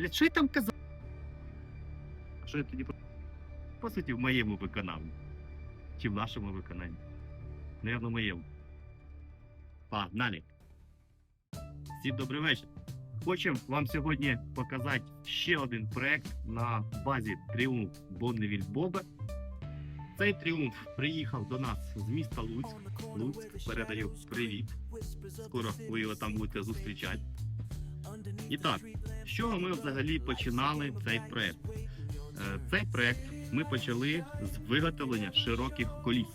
Блядь, що я там казав? Що я тоді по- суті в моєму виконанні? Чи в нашому виконанні? Наверно, в моєму. Погнали! Всім добрий вечір. Хочемо вам сьогодні показати ще один проект на базі Тріумф Бонневіль Боба. Цей тріумф приїхав до нас з міста Луцьк. Луцьк передаю привіт. Скоро ви його там будете зустрічати. І так, чого ми взагалі починали цей проект? Е, Цей проект ми почали з виготовлення широких коліс.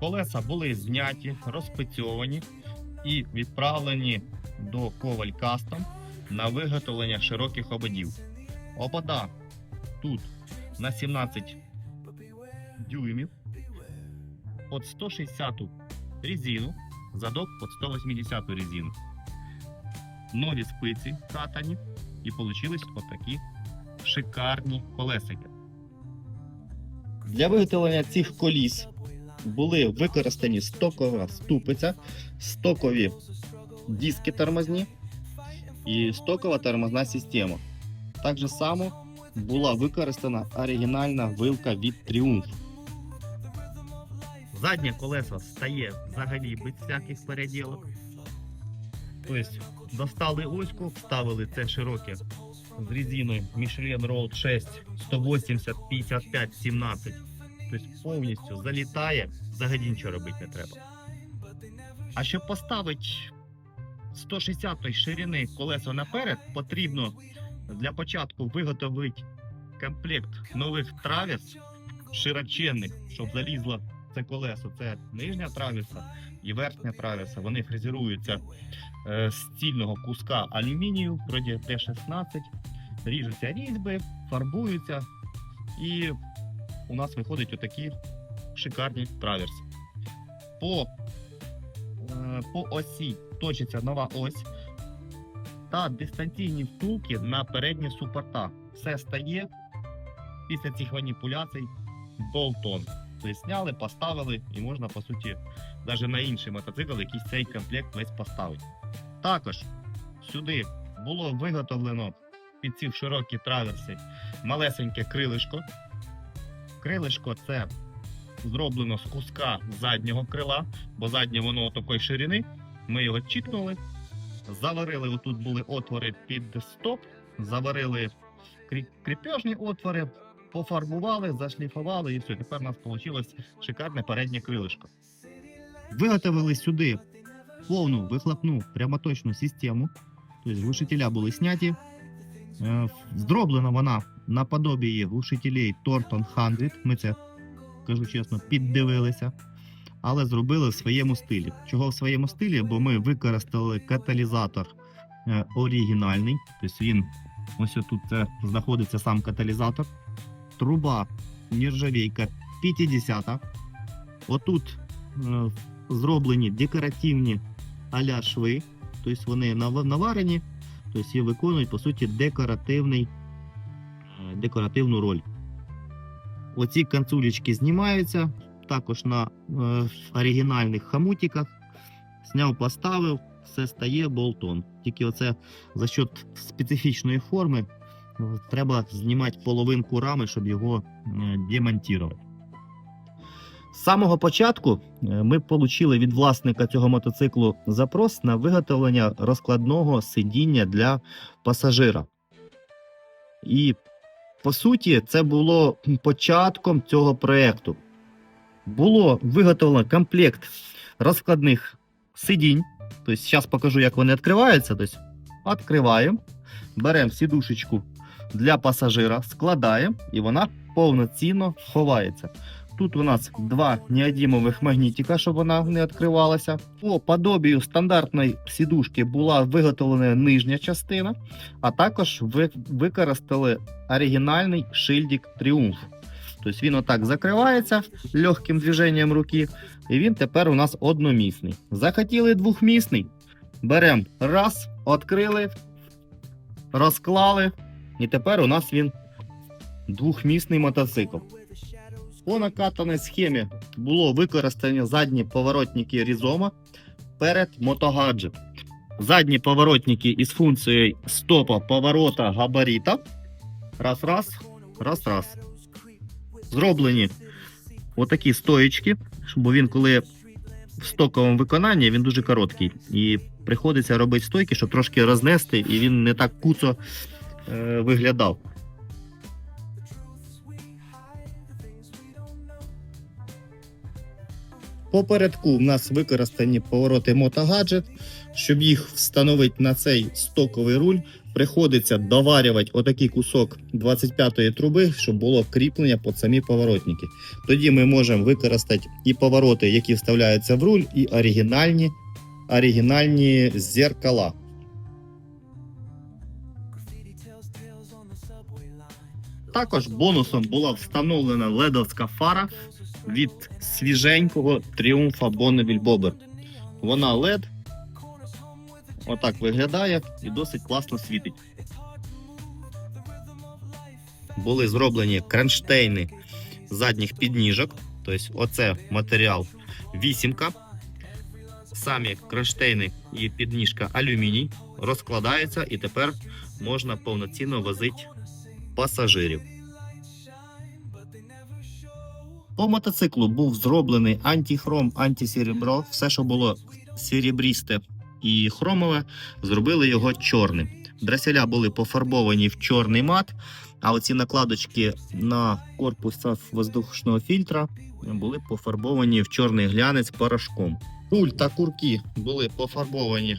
Колеса були зняті, розпецьовані і відправлені до Коваль Кастом на виготовлення широких ободів. Обода тут на 17 дюймів, під 160 резину, задок під 180 резину. Нові спиці катані і получились отакі шикарні колесики. Для виготовлення цих коліс були використані стокова ступиця, стокові диски тормозні і стокова тормозна система. Так же само була використана оригінальна вилка від Triumph. Заднє колесо стає взагалі без всяких переділок. Тобто достали оську, вставили це широке з резиною Michelin Road 6 180 55 17. Тобто повністю залітає, взагалі нічого робити не треба. А щоб поставити 160 ширини колесо наперед, потрібно для початку виготовити комплект нових траверс широченних, щоб залізло це колесо. Це нижня траверса і верхня траверса. Вони фрезеруються е, з цільного куска алюмінію, вроді Т-16, ріжуться різьби, фарбуються, і у нас виходять отакі шикарні траверси. По, е, по осі точиться нова ось та дистанційні втулки на передні супорта. Все стає після цих маніпуляцій болтон. Тобто зняли, поставили і можна, по суті, навіть на інший мотоцикл якийсь цей комплект весь поставити. Також сюди було виготовлено під ці широкі траверси малесеньке крилишко. Крилишко це зроблено з куска заднього крила, бо заднє воно такої ширини. Ми його чікнули, заварили, отут були отвори під стоп, заварили крі- кріпежні отвори, пофарбували, зашліфували і все. Тепер у нас вийшло шикарне переднє крилишко. Виготовили сюди повну вихлопну прямоточну систему. Тобто глушителя були зняті. Е, Зроблена вона наподобії глушителей Torton 100. Ми це, кажу чесно, піддивилися. Але зробили в своєму стилі. Чого в своєму стилі? Bо ми використали каталізатор е, оригінальний. Тобто він ось тут це знаходиться сам каталізатор. Труба нержавейка 50. Отут е, зроблені декоративні аля шви, тобто вони наварені, тобто і виконують по суті декоративний, е, декоративну роль. Оці канцулечки знімаються також на е, оригінальних хамутиках. Зняв, поставив, все стає болтон. Тільки оце за счет специфічної форми треба знімати половинку рами, щоб його е, демонтувати. З самого початку е, ми отримали від власника цього мотоциклу запрос на виготовлення розкладного сидіння для пасажира. І по суті, це було початком цього проєкту. Було виготовлено комплект розкладних сидінь. Тобто, зараз покажу, як вони відкриваються. Тобто, відкриваємо, беремо сідушечку для пасажира, складаємо, і вона повноцінно ховається. Тут у нас два неодімових магнітика, щоб вона не відкривалася. По подобію стандартної сідушки була виготовлена нижня частина, а також ви- використали оригінальний шильдик Triumph. Тобто він отак закривається легким движенням руки, і він тепер у нас одномісний. Захотіли двохмісний. Беремо раз, відкрили, розклали, і тепер у нас він двохмісний мотоцикл. По накатаній схемі було використано задні поворотники різома перед мотогаджет. Задні поворотники із функцією стопа поворота габарита. Раз, раз, раз, раз. Зроблені отакі стоїчки, бо він коли в стоковому виконанні він дуже короткий. І приходиться робити стойки, щоб трошки рознести, і він не так куцо е, виглядав. Попередку в нас використані повороти мотогаджет. Щоб їх встановити на цей стоковий руль, приходиться доварювати отакий кусок 25-ї труби, щоб було кріплення під самі поворотники. Тоді ми можемо використати і повороти, які вставляються в руль, і оригінальні, оригінальні зеркала. Також бонусом була встановлена ледовська фара від свіженького тріумфа Bonneville Bobber. Вона LED. Отак виглядає і досить класно світить. Були зроблені кронштейни задніх підніжок. Тобто, оце матеріал вісімка. Самі кронштейни і підніжка алюміній розкладаються, і тепер можна повноцінно возити пасажирів. По мотоциклу був зроблений антихром, антисеребро. Все, що було серебрісте і хромове, зробили його чорним. Дреселя були пофарбовані в чорний мат, а оці накладочки на корпусах воздушного фільтра були пофарбовані в чорний глянець порошком. Руль та курки були пофарбовані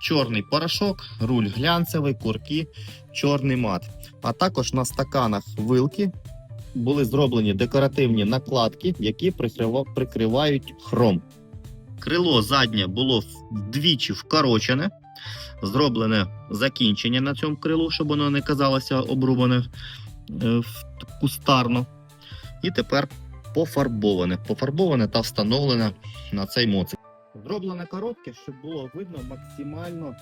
чорний порошок, руль глянцевий, курки, чорний мат. А також на стаканах вилки були зроблені декоративні накладки, які прикривають хром. Крило заднє було вдвічі вкорочене, зроблене закінчення на цьому крилу, щоб воно не казалося обрубане е, кустарно. І тепер пофарбоване. Пофарбоване та встановлене на цей моцик. Зроблене коротке, щоб було видно максимально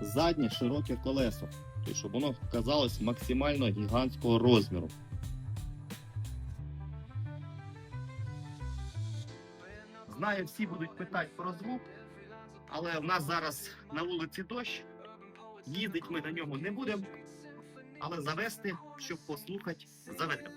заднє широке колесо. Тобто, щоб воно казалось максимально гігантського розміру. Знаю, всі будуть питати про звук, але в нас зараз на вулиці дощ. Їздить ми на ньому не будемо, але завести, щоб послухати, заведемо.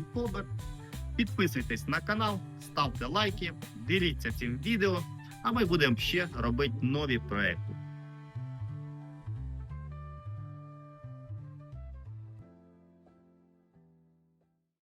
Від Побер. Підписуйтесь на канал, ставте лайки, діліться цим відео, а ми будемо ще робити нові проекти.